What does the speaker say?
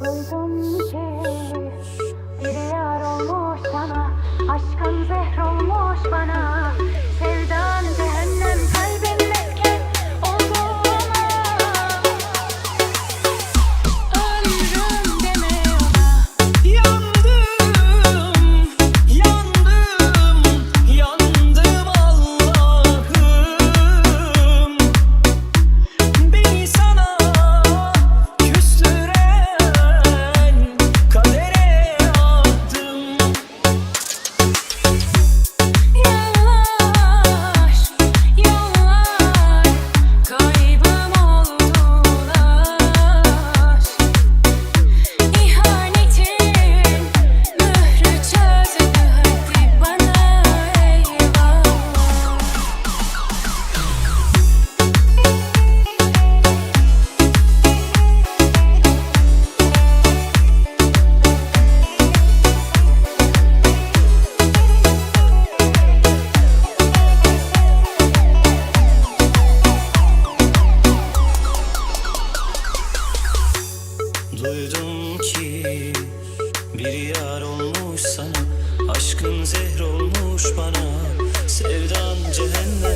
Duydum ki bir yar olmuş sana. Aşkın zehr olmuş bana Bir yar olmuş sana Aşkın zehr olmuş bana. Sevdan cehennem